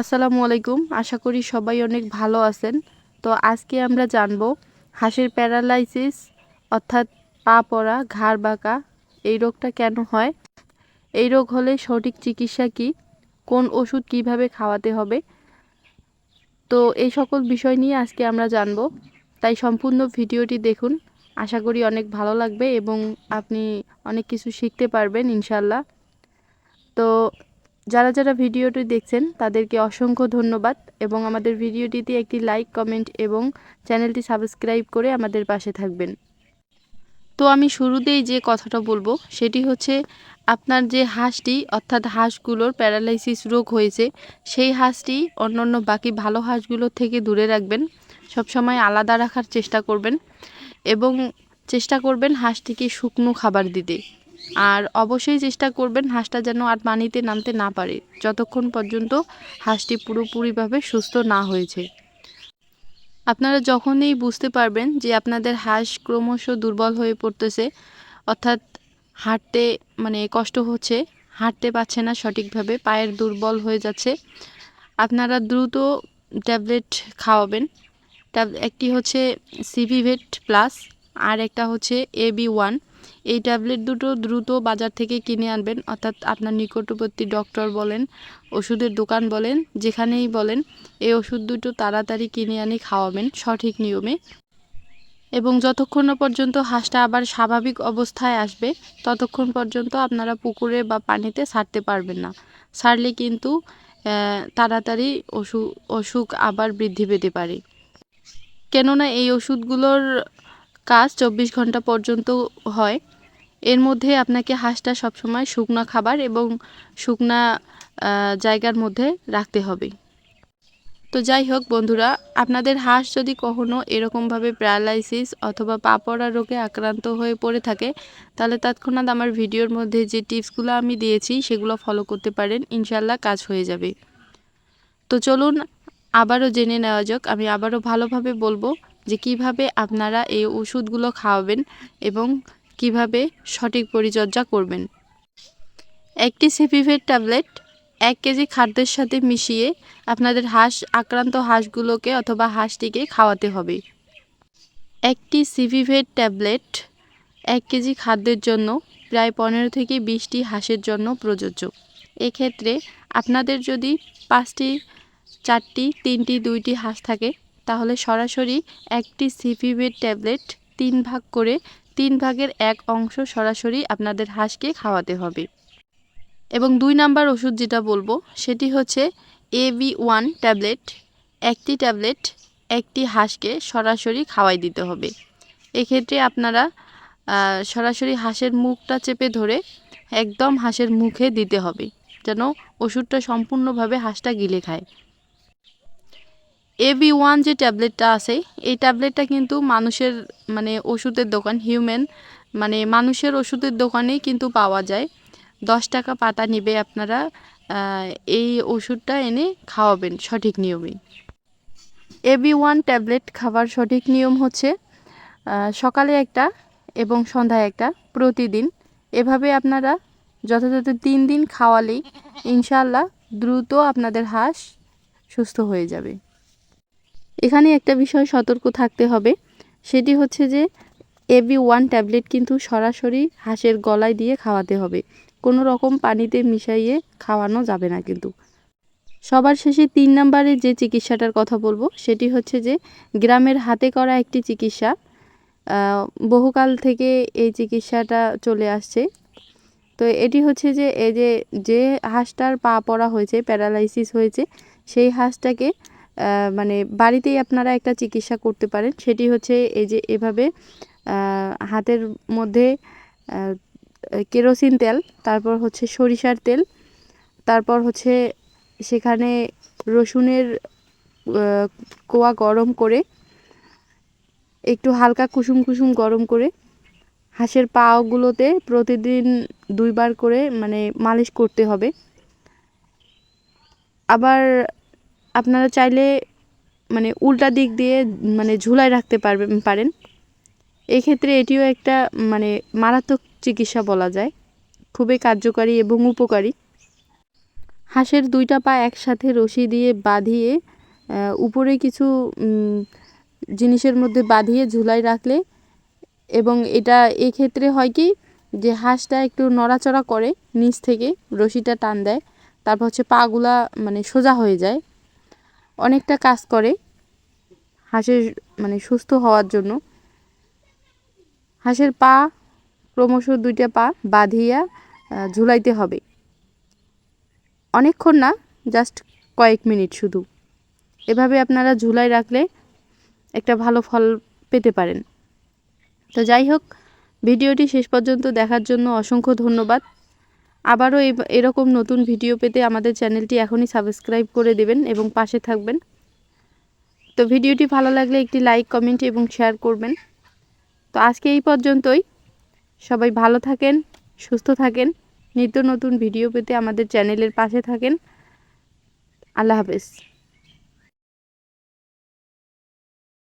আসসালামু আলাইকুম। আশা করি সবাই অনেক ভালো আছেন। তো আজকে আমরা জানব হাঁসের প্যারালাইসিস অর্থাৎ পা পড়া, ঘাড় বাঁকা, এই রোগটা কেন হয়? এই রোগ হলে সঠিক চিকিৎসা কি? কোন ওষুধ কীভাবে খাওয়াতে হবে? তো এই সকল বিষয় নিয়ে আজকে আমরা জানব। তাই সম্পূর্ণ ভিডিওটি দেখুন। আশা করি অনেক ভালো লাগবে এবং আপনি অনেক কিছু শিখতে পারবেন ইনশাল্লাহ তো যারা যারা ভিডিওটি দেখছেন, তাদেরকে অসংখ্য ধন্যবাদ এবং আমাদের ভিডিওটিতে একটি লাইক, কমেন্ট এবং চ্যানেলটি সাবস্ক্রাইব করে আমাদের পাশে থাকবেন। তো আমি শুরুতেই যে কথাটা বলব, সেটি হচ্ছে আপনার যে হাঁসটি, অর্থাৎ হাঁসগুলোর প্যারালাইসিস রোগ হয়েছে, সেই হাঁসটি অন্যান্য বাকি ভালো হাঁসগুলোর থেকে দূরে রাখবেন, সবসময় আলাদা রাখার চেষ্টা করবেন এবং চেষ্টা করবেন হাঁসটিকে শুকনো খাবার দিতে। আর অবশ্যই চেষ্টা করবেন হাঁসটা যেন আর পানিতে নামতে না পারে, যতক্ষণ পর্যন্ত হাঁসটি পুরোপুরিভাবে সুস্থ না হয়েছে। আপনারা যখনই বুঝতে পারবেন যে আপনাদের হাঁস ক্রমশ দুর্বল হয়ে পড়তেছে, অর্থাৎ হাঁটতে মানে কষ্ট হচ্ছে, হাঁটতে পারছে না সঠিকভাবে, পায়ের দুর্বল হয়ে যাচ্ছে, আপনারা দ্রুত ট্যাবলেট খাওয়াবেন। একটি হচ্ছে সিভিভেট প্লাস আর একটা হচ্ছে এবি ওয়ান এই ট্যাবলেট দুটো দ্রুত বাজার থেকে কিনে আনবেন। অর্থাৎ আপনার নিকটবর্তী ডক্টর বলেন, ওষুধের দোকান বলেন, যেখানেই বলেন, এই ওষুধ দুটো তাড়াতাড়ি কিনে আনি খাওয়াবেন সঠিক নিয়মে। এবং যতক্ষণ না পর্যন্ত হাঁসটা আবার স্বাভাবিক অবস্থায় আসবে, ততক্ষণ পর্যন্ত আপনারা পুকুরে বা পানিতে ছাড়তে পারবেন না। ছাড়লে কিন্তু তাড়াতাড়ি অসুখ অসুখ আবার বৃদ্ধি পেতে পারে। কেননা এই ওষুধগুলোর কাজ চব্বিশ ঘণ্টা পর্যন্ত হয়। এর মধ্যে আপনাকে হাঁসটা সবসময় শুকনো খাবার এবং শুকনা জায়গার মধ্যে রাখতে হবে। তো যাই হোক বন্ধুরা, আপনাদের হাঁস যদি কখনও এরকমভাবে প্যারালাইসিস অথবা পাপড়া রোগে আক্রান্ত হয়ে পড়ে থাকে, তাহলে তৎক্ষণাৎ আমার ভিডিওর মধ্যে যে টিপসগুলো আমি দিয়েছি, সেগুলো ফলো করতে পারেন ইনশাল্লাহ কাজ হয়ে যাবে। তো চলুন আবারও জেনে নেওয়া যাক, আমি আবারও ভালোভাবে বলব যে কীভাবে আপনারা এই ওষুধগুলো খাওয়াবেন এবং কীভাবে সঠিক পরিচর্যা করবেন। একটি সিপিভেট ট্যাবলেট এক কেজি খাদ্যের সাথে মিশিয়ে আপনাদের হাঁস, আক্রান্ত হাঁসগুলোকে অথবা হাঁসটিকে খাওয়াতে হবে। একটি সিভিভেট ট্যাবলেট এক কেজি খাদ্যের জন্য প্রায় পনেরো থেকে বিশটি হাঁসের জন্য প্রযোজ্য। এক্ষেত্রে আপনাদের যদি পাঁচটি, চারটি, তিনটি, দুইটি হাঁস থাকে তাহলে সরাসরি একটি সিপিভেট ট্যাবলেট তিন ভাগ করে তিন ভাগের এক অংশ সরাসরি আপনাদের হাঁসকে খাওয়াতে হবে। এবং দুই নাম্বার ওষুধ যেটা বলব, সেটি হচ্ছে এবি ওয়ান ট্যাবলেট একটি ট্যাবলেট একটি হাঁসকে সরাসরি খাওয়াই দিতে হবে। এক্ষেত্রে আপনারা সরাসরি হাঁসের মুখটা চেপে ধরে একদম হাঁসের মুখে দিতে হবে, যেন ওষুধটা সম্পূর্ণভাবে হাঁসটা গিলে খায়। এবি ওয়ান যে ট্যাবলেটটা আছে, এই ট্যাবলেটটা কিন্তু মানুষের মানে ওষুধের দোকান, হিউম্যান মানে মানুষের ওষুধের দোকানেই কিন্তু পাওয়া যায়। দশ টাকা পাতা নিবে আপনারা এই ওষুধটা এনে খাওয়াবেন সঠিক নিয়মে। এবি ওয়ান ট্যাবলেট খাবার সঠিক নিয়ম হচ্ছে সকালে একটা এবং সন্ধ্যায় একটা প্রতিদিন। এভাবে আপনারা যথাযথ তিন দিন খাওয়ালেই ইনশাল্লাহ দ্রুত আপনাদের হাঁস সুস্থ হয়ে যাবে। এখানে একটা বিষয় সতর্ক থাকতে হবে। সেটি হচ্ছে যে এবি ওয়ান ট্যাবলেট কিন্তু সরাসরি হাঁসের গলায় দিয়ে খাওয়াতে হবে। কোনো রকম পানিতে মিশাইয়ে খাওয়ানো যাবে না কিন্তু। সবার শেষে তিন নম্বরে যে চিকিৎসাটার কথা বলব, সেটি হচ্ছে যে, গ্রামের হাতে করা একটি চিকিৎসা। বহুকাল থেকে এই চিকিৎসাটা চলে আসছে। তো এটি হচ্ছে যে, এই যে যে হাঁসটার পা পড়া হয়েছে, প্যারালাইসিস হয়েছে, সেই হাঁসটাকে মানে বাড়িতেই আপনারা একটা চিকিৎসা করতে পারেন। সেটি হচ্ছে এই যে এভাবে হাতের মধ্যে কেরোসিন তেল, তারপর হচ্ছে সরিষার তেল, তারপর হচ্ছে সেখানে রসুনের কোয়া গরম করে, একটু হালকা কুসুম কুসুম গরম করে, হাঁসের পাগুলোতে প্রতিদিন দুইবার করে মানে মালিশ করতে হবে। আবার আপনারা চাইলে মানে উল্টা দিক দিয়ে মানে ঝুলায় রাখতে পারবেন পারেন। এক্ষেত্রে এটিও একটা মানে মারাত্মক চিকিৎসা বলা যায়। খুবই কার্যকারী এবং উপকারী। হাঁসের দুইটা পা একসাথে রশি দিয়ে বাঁধিয়ে উপরে কিছু জিনিসের মধ্যে বাঁধিয়ে ঝুলাই রাখলে এবং এটা এক্ষেত্রে হয় কি যে হাঁসটা একটু নড়াচড়া করে নিচ থেকে রশিটা টান দেয়, তারপর হচ্ছে পাগুলা মানে সোজা হয়ে যায়। অনেকটা কাজ করে হাঁসের মানে সুস্থ হওয়ার জন্য। হাঁসের পা ক্রমশ দুইটা পা বাঁধিয়া ঝুলাইতে হবে। অনেকক্ষণ না জাস্ট কয়েক মিনিট শুধু। এভাবে আপনারা ঝুলাই রাখলে একটা ভালো ফল পেতে পারেন। তো যাই হোক, ভিডিওটি শেষ পর্যন্ত দেখার জন্য অসংখ্য ধন্যবাদ। আবারও এরকম নতুন ভিডিও পেতে আমাদের চ্যানেলটি এখনই সাবস্ক্রাইব করে দেবেন এবং পাশে থাকবেন। তো ভিডিওটি ভালো লাগলে একটি লাইক, কমেন্ট এবং শেয়ার করবেন। তো আজকে এই পর্যন্তই। সবাই ভালো থাকেন, সুস্থ থাকেন, নিত্য নতুন ভিডিও পেতে আমাদের চ্যানেলের পাশে থাকেন। আল্লাহ হাফেজ।